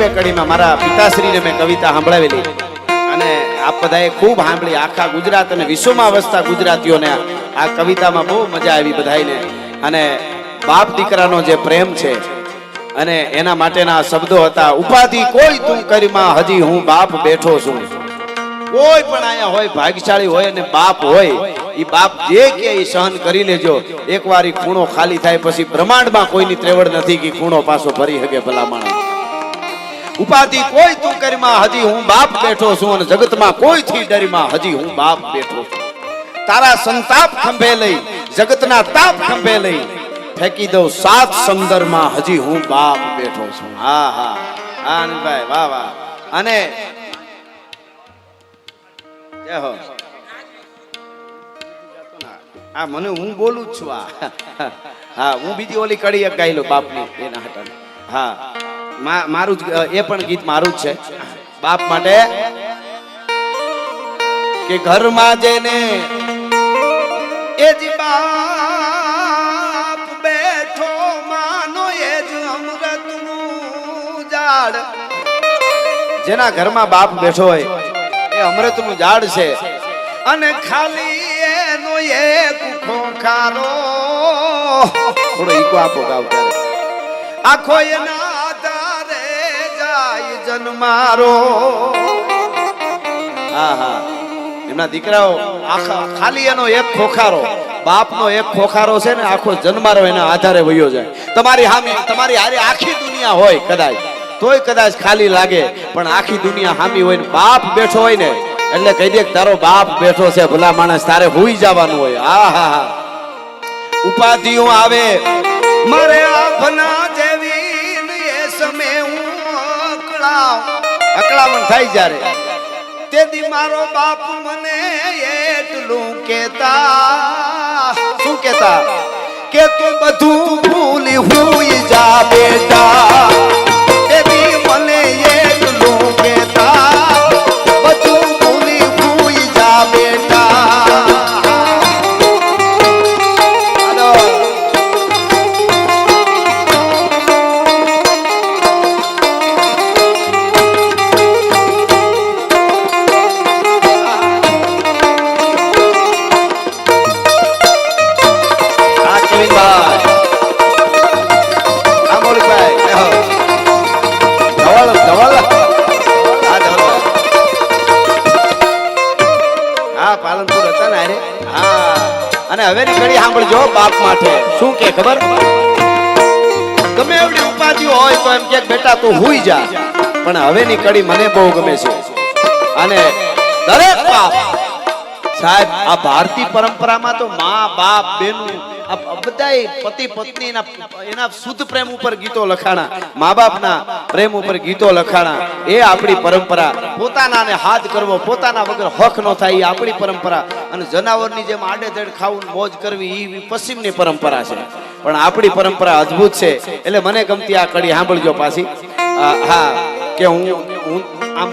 બે કડીમાં મારા પિતાશ્રીને મેં કવિતા સાંભળાવેલી. અને આપ બધાએ ખૂબ સાંભળી આખા ગુજરાત અને વિશ્વમાં વસતા ગુજરાતીઓને આ- કવિતામાં બહુ મજા આવી બધાને અને બાપ દીકરાનો જે પ્રેમ છે, અને એના માટેના શબ્દો હતા, ઉપાધિ કોઈ તું કરીમાં હજી હું બાપ બેઠો છું. કોઈ પણ અહીંયા હોય ભાગ્યશાળી હોય અને બાપ હોય એ બાપ જે કે એ સહન કરી લેજો. એકવાર ઈ ખૂણો ખાલી થાય પછી બ્રહ્માંડમાં કોઈની ત્રેવડ નથી કે ખૂણો પાછો ભરી શકે ભલા માણસ. ઉપાધિ કોઈ તું કરીમાં, હજી હું બાપ બેઠો છું અને જગતમાં કોઈ થી ડરીમાં, હજી હું બાપ બેઠો છું. તારા સંતાપ ખંભે લઈ, જગતના તાપ ખંભે લઈ, ફેંકી દઉં સાત સંદર્ભમાં હજી હું બાપ બેઠો છું. હા હા હા આનંદભાઈ વાહ વાહ. અને જય હો. આ મને હું બોલું છું આ. હા, હું બીજી ઓલી કડી લઉં બાપની, એના હટાને. હા. મારું જ એ પણ ગીત મારું જ છે. બાપ માટે કે ઘરમાં જેને એ જ બાપ બેઠો, માનો એ જ અમૃતનું ઝાડ. જેના ઘરમાં બાપ બેઠો હોય, એ અમૃતનું ઝાડ છે. અને ખાલી એનો એક ખોખારો થોડો ઈકો આપો ગાવ આખો એના જાય મારો. એમના દીકરાઓ ખાલી એનો એક ખોખારો, બાપનો એક ખોખારો છે ને, આખો જન્મારો એના આધારે વયો જાય. તમારી હામી, તમારી હારે આખી દુનિયા હોય કદાચ. તોય કદાચ ખાલી લાગે, પણ આખી દુનિયા હામી હોય ને, બાપ બેઠો હોય ને, એટલે કહી દે તારો બાપ બેઠો છે, ભલા માણસ, તારે હુઈ જવાનું હોય. આ હા હા ઉપાધિઓ આવે. મારે આભના અકળામણ થાય જ્યારે. તેથી મારો બાપ મને એટલું કેતા શું કેતા કે તું બધું ભૂલી હુઈ જા બેટા. ધવલ ધવલ. આ ધવલ. હા, પાલનપુર હતા ને અરે હા. અને હવેની ઘડી સાંભળજો બાપ માટે શું કે, ખબર? ગમે એવડી ઉપાધિ હોય તો એમ કે બેટા તું હુઈ જા. પણ હવેની કડી મને બહુ ગમે છે. અને દરેક બાપ, સાહેબ, આ ભારતીય પરંપરામાં તો મા, બાપ, બેનું આ બધાય પતિ પત્ની એના શુદ્ધ પ્રેમ ઉપર ગીતો લખાણા. મા બાપના પ્રેમ ઉપર ગીતો લખાણા. એ આપણી પરંપરા. પોતાનાને હાથ કરવો, પોતાના વગર હક ન થાય, એ આપણી પરંપરા. અને જનાવરની જેમ આડેધડ ખાવું મોજ કરવી એ પશ્ચિમની પરંપરા છે. પણ આપણી પરંપરા અદ્ભુત છે. એટલે મને ગમતી આ કડી સાંભળજો પાછી. હા, કે હું હું આમ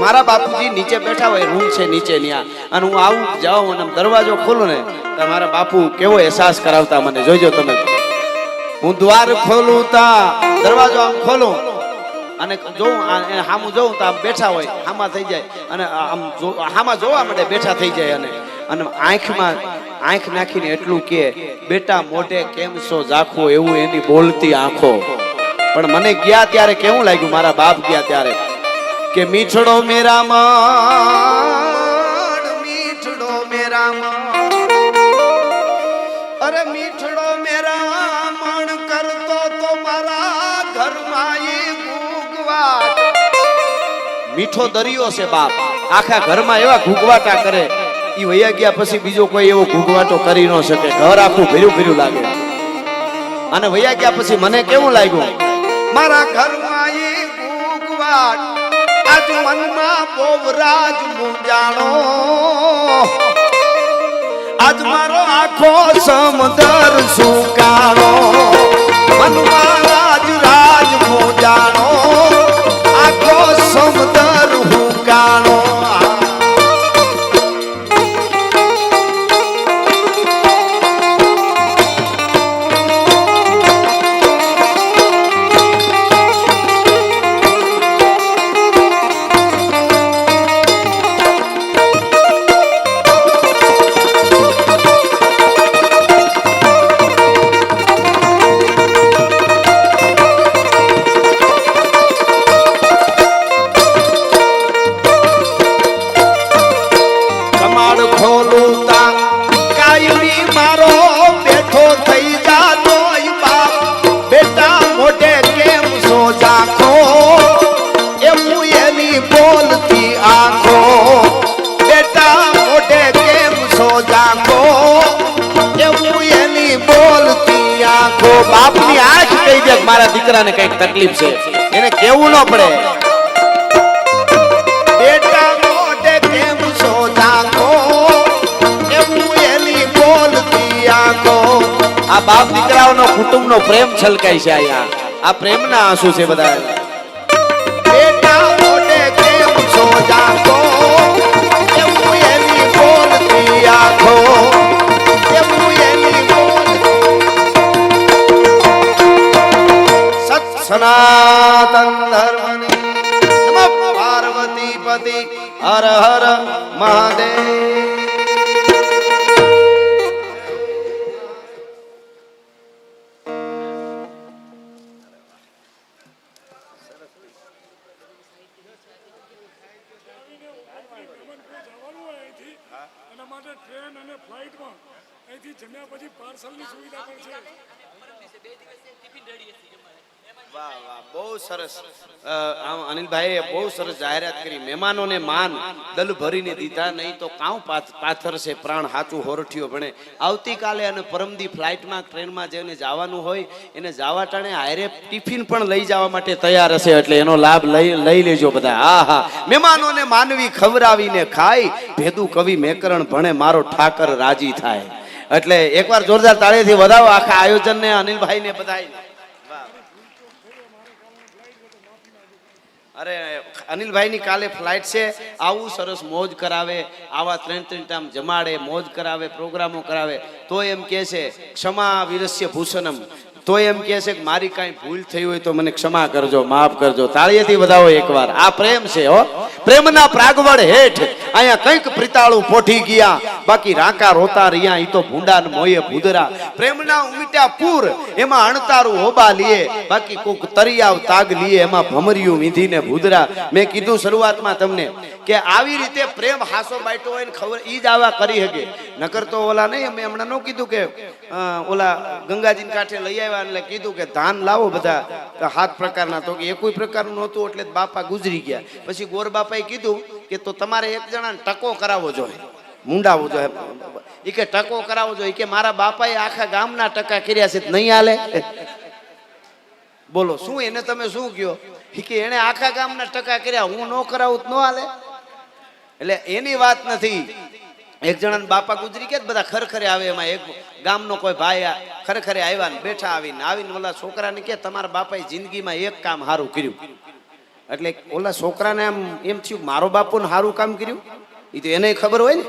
મારા બાપુજી નીચે બેઠા હોય, રૂમ છે નીચે ત્યાં. અને હું આવું, જાઉં અને દરવાજો ખોલું ને, તો મારા બાપુ કેવો અહેસાસ કરાવતા મને. જોજો તમે. હું દ્વાર ખોલું તા, દરવાજો આમ ખોલું. અને જોઉં હામું જોઉં તો આમ બેઠા હોય, હામાં થઈ જાય. અને આમ હામાં જોવા માટે બેઠા થઈ જાય અને અને આંખમાં, આંખ નાખીને એટલું કે, બેટા, મોઢે કેમ છો ઝાખો? એવું એની બોલતી આંખો. પણ મને ગયા ત્યારે કેવું લાગ્યું? મારા બાપ ગયા ત્યારે. કે મીઠડો મેરા માણ મીઠડો મેરા માણ અરે મીઠડો મેરા મન કરતો તો મારા ઘરમાં એ મીઠો દરિયો છે બાપ. આખા ઘરમાં એવા ઘૂગવાટા કરે. એ વૈયા ગયા પછી બીજો કોઈ એવો ઘૂગવાટો કરી ન શકે. ઘર આખું ભર્યું ભર્યું લાગે. અને વૈયા ગયા પછી મને કેવું લાગ્યું? મારા ઘરમાં એ ગુગવાટ આજ મનમાં બોવરાજ મુંજાણો આજ મારો આખો સમદર સુકાણો. મનમાં રાજ રાજ મુંજાણો આખો સમદર મારા દીકરાને કંઈક તકલીફ છે. એને કેવું ન પડે. બેટા મોઢે કેમ છો જાગો? એવું એની બોલતી આંખો. આ બાપ દીકરાઓનો કુટુંબનો પ્રેમ છલકાય છે અહીંયા. આ પ્રેમના આંસુ છે બધા સનાતન ધર્મની નમઃ પાર્વતી પતિ હર હર મહાદેવ એના માટે ટ્રેન અને ફ્લાઇટમાં અહીંથી જમ્યા પછી પાર્સલની સુવિધા પણ છે. બહુ સરસ. અનિલભાઈએ બહુ સરસ જાહેરાત કરી. મહેમાનોને માન, દલ ભરીને દીધા, નહીં તો કાઉ પાથર છે પ્રાણ હાચું હોરઠિયો ભણે. આવતીકાલે અને પરમદી ફ્લાઇટમાં, ટ્રેનમાં જેને જવાનું હોય, એને જવા ટાણે હારે ટિફિન પણ લઈ જવા માટે તૈયાર હશે, એટલે એનો લાભ લઈ લઈ લેજો બધા. હા હા મહેમાનોને માનવી ખવરાવીને ખાય ભેદુ કવિ મેકરણ ભણે, મારો ઠાકર રાજી થાય. એટલે એકવાર જોરદાર તાળીથી વધાવો આખા આયોજનને અનિલભાઈને બધાય અરે, અનિલભાઈની કાલે ફ્લાઇટ છે. આવું સરસ મોજ કરાવે, આવા ત્રણ ત્રણ ટાઈમ જમાડે, મોજ કરાવે, પ્રોગ્રામો કરાવે. તો એમ કહે છે, ક્ષમા વિરસ્ય ભૂષણમ. તો એમ કહે છે કે, મારી કાંઈ ભૂલ થઈ હોય તો મને ક્ષમા કરજો, માફ કરજો. તાળીએથી બધાઓ એકવાર. આ પ્રેમ છે, હો. પ્રેમના પ્રાગવડ હેઠ અહીંયા કંઈક પ્રિતાળું પોઠી ગયા. બાકી રાકા રોતા રહ્યા, ઈ તો ભૂંડા મોયે ભૂદરા. પ્રેમના ઉમીટ્યા પૂર, એમાં અણતારું હોબા લીએ. બાકી કોક તરિયાવ તાગ લીએ, એમાં ભમરિયું વીંધીને ભૂદરા. મેં કીધું શરૂઆતમાં તમને કે આવી રીતે પ્રેમ હાસો બાઈટો હોય ને ખબર, ઈ જ આવા કરી શકે નકર તો ઓલા નહીં, અમે હમણાં ન કીધું કે ઓલા ગંગાજી કાંઠે લઈ આવ્યા એટલે કીધું કે ધાન લાવો બધા. હાથ પ્રકારના, તો કે એકોય પ્રકારનું નહોતું, એટલે બાપા ગુજરી ગયા. પછી ગોર બાપાએ કીધું કે તો તમારે એક જણાને ટકો કરાવવો જોઈએ. મુંડાવવું જોઈએ. એ કે ટકો કરાવવો જોઈએ. કે મારા બાપાએ આખા ગામના ટકા કર્યા છે, નહીં હાલે? બોલો, શું એને તમે શું કયો કે એને આખા ગામના ટકા કર્યા, હું ન કરાવું તો ન હાલે? એટલે એની વાત નથી. એક જણાને બાપા ગુજરી ગયા બધા ખરખરે આવે એમાં. એક ગામનો કોઈ ભાઈ ખરખરે આવ્યા ને બેઠા આવીને. આવીને ઓલા છોકરાને કે તમારા બાપાએ જિંદગીમાં એક કામ સારું કર્યું. એટલે ઓલા છોકરાને આમ એમ થયું મારો બાપુને સારું કામ કર્યું? એ તો એને ખબર હોય ને.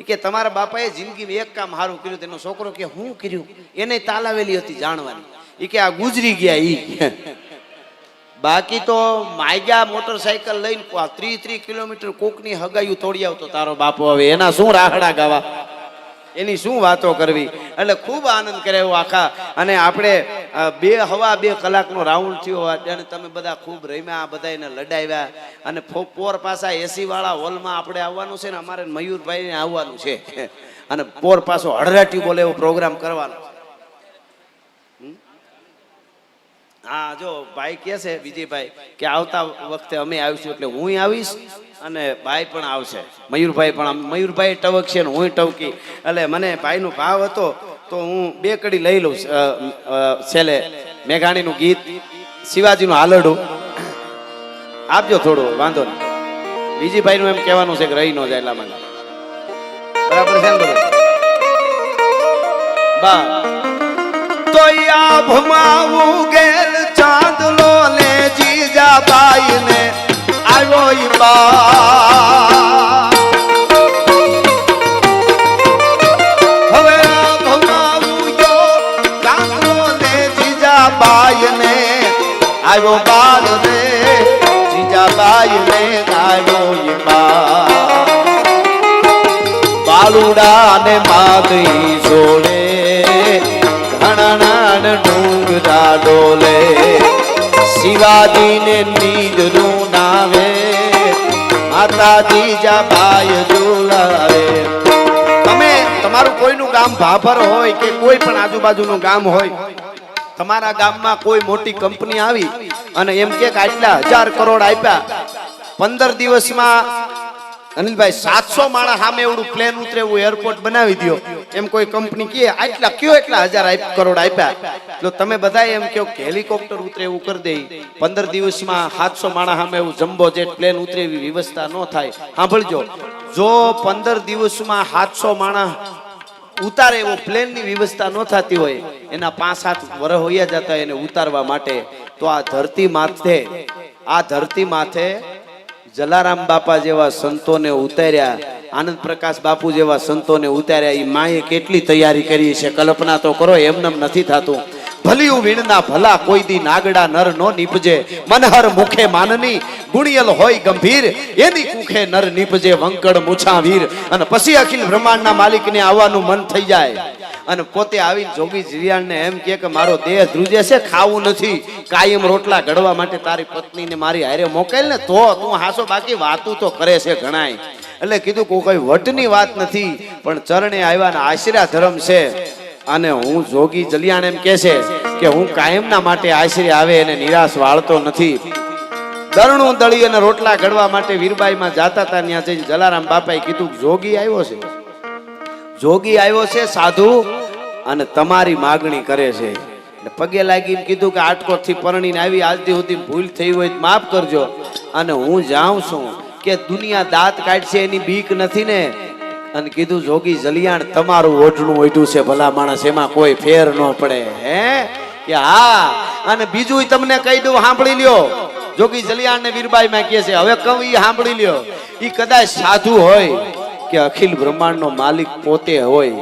કે તમારા બાપાએ જિંદગીમાં એક કામ સારું કર્યું તેનો છોકરો કે, હું કર્યું? એને તાલાવેલી હતી જાણવાની. ઈ કે, આ ગુજરી ગયા ઈ. બાકી તો માગ્યા મોટરસાયકલ લઈને ત્રીસ ત્રીસ કિલોમીટર કોકની હગાયું તોડી આવતો તારો બાપો હવે. એના શું રાહડા ગાવા? એની શું વાતો કરવી? એટલે ખૂબ આનંદ કર્યો આખા. અને આપણે બે હવા બે કલાકનો રાઉન્ડ થયો અને તમે બધા ખૂબ રમ્યા બધાને લડાવ્યા. અને પોર પાછા એસી વાળા હોલમાં આપણે આવવાનું છે ને, અમારે મયુરભાઈને આવવાનું છે. અને પોર પાછો હળરાટી બોલે એવો પ્રોગ્રામ કરવાનો હા, જો, ભાઈ કે છે, વિજયભાઈ, કે આવતા વખતે અમે આવીશું એટલે હું આવીશ અને ભાઈ પણ આવશે. મયુરભાઈ પણ મયુરભાઈ ટવકશે ને હું ટવકી. એટલે મને ભાઈનો ભાવ હતો તો હું બે કડી લઈ લઉં છેલ્લે મેઘાણીનું ગીત, શિવાજીનું હાલડું. આપજો થોડું, વાંધો નહીં. વિજયભાઈનું એમ કહેવાનું છે કે રહી ન જાય એટલા માટે. બરાબર છે ને બા તો આભમાં ઉગેલ ચાંદલો ને જીજાબાઈ ને આવ્યો બા. બાલ રે, જીજાબાઈ ને ઈ બાલુડા ને માગી જોડે ઘણાણ ડુંગરા ડોલે. શિવાજી ને નીંદરું નાવે, માતા જા બાય ઝુલાવે તમે, તમારું કોઈનું ગામ ભાભર હોય કે કોઈ પણ આજુબાજુનું ગામ હોય તમારા ગામમાં કોઈ મોટી કંપની આવી અને એમ કે આટલા હજાર કરોડ આપ્યા, પંદર દિવસમાં અનિલભાઈ સાતસો માણસ સામે એવડું પ્લેન ઉતરે એવું એરપોર્ટ બનાવી દ્યો. એમ કોઈ કંપની કહે આટલા, કયો એટલા હજાર કરોડ આપ્યા? જો તમે બધા એમ કહો કે હેલિકોપ્ટર ઉતરે એવું કરી દે, પંદર દિવસમાં સાતસો માણસ સામે એવું જમ્બો જેટ પ્લેન ઉતરે એવી વ્યવસ્થા ન થાય. સાંભળજો, જો પંદર દિવસમાં સાતસો માણસ ઉતારે એવો પ્લેનની વ્યવસ્થા ન થતી હોય, એના પાંચ સાત વર હોયા જતા એને ઉતારવા માટે, તો આ ધરતી માથે, આ ધરતી માથે જલારામ બાપા જેવા સંતોને ઉતાર્યા, આનંદ પ્રકાશ બાપુ જેવા સંતોને ઉતાર્યા એ માએ કેટલી તૈયારી કરી છે, કલ્પના તો કરો એમને નથી થતું. ભલિયું વીણના ભલા કોઈ દી નાગડા નર નો નીપજે. મનહર મુખે માનની, ગુણિયલ હોય ગંભીર, એની કુખે નર નીપજે વંકડ મૂછા વીર અને પછી અખિલ બ્રહ્માંડના માલિકને આવવાનું મન થઈ જાય. અને પોતે આવીને જોગી જીરિયાણને એમ કે, મારો દેહ ધ્રુજે છે, ખાવું નથી. કાયમ રોટલા ઘડવા માટે તારી પત્નીને મારી હારે મોકલ ને તો તું હાસો. બાકી વાતું તો કરે છે ઘણાય. એટલે કીધું કોઈ કઈ વટની વાત નથી, પણ ચરણે આવ્યા ને આશરા ધર્મ છે. અને હું જોગી જલિયાણ એમ કે છે કે હું કાયમના માટે આશરે આવે એને નિરાશ વાળતો નથી. દરણું દળી અને રોટલા ઘડવા માટે વીરબાઈમાં જાતા હતા ત્યાં જઈને જલારામ બાપાએ કીધું જોગી આવ્યો છે. જોગી આવ્યો છે સાધુ અને તમારી માગણી કરે છે. પગે લાગીને કીધું કે આટકોટથી પરણીને આવી, આજ દી સુધી ભૂલ થઈ હોય માફ કરજો. અને હું જાઉં છું કે દુનિયા દાંત કાઢશે એની બીક નથી ને. અને કીધું, જોગી જલિયાણ, તમારું ઓઢણું ઓઢ્યું છે, ભલા માણસ, એમાં કોઈ ફેર ન પડે. હે? કે હા. અને બીજું તમને કહી દઉં, સાંભળી લ્યો. જોગી જલિયાણ ને વીરબાઈ માં કહે છે, હવે કહું એ સાંભળી લ્યો. એ કદાચ સાધુ હોય કે અખિલ બ્રહ્માંડનો માલિક પોતે હોય,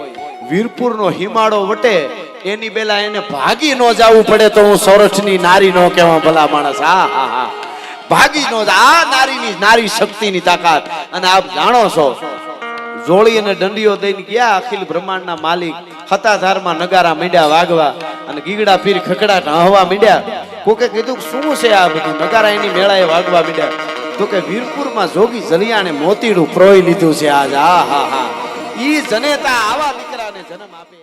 વીરપુરનો હિમાળો વટે એની પેલા એને ભાગી ન જવું પડે તો હું સોરઠની નારી નો કહેવા, ભલા માણસ. હા હા હા. ભાગી નો આ નારીની, નારી શક્તિની તાકાત. અને આપ જાણો છો જોડી અને દંડીઓ દઈને ગયા અખિલ બ્રહ્માંડના માલિક હતાધારમાં નગારા મીંડ્યા વાગવા અને ગીગડા પીર ખકડાટ હવા મીંડ્યા? કોકે કીધું શું છે આ બધું? નગારા એની મેળાએ વાગવા મીંડ્યા. તો કે વીરપુરમાં જોગી જલિયાને મોતીડું પ્રોય લીધું છે આજ. આ હા હા. ઈ જનેતા આવા દીકરાને જન્મ આપે.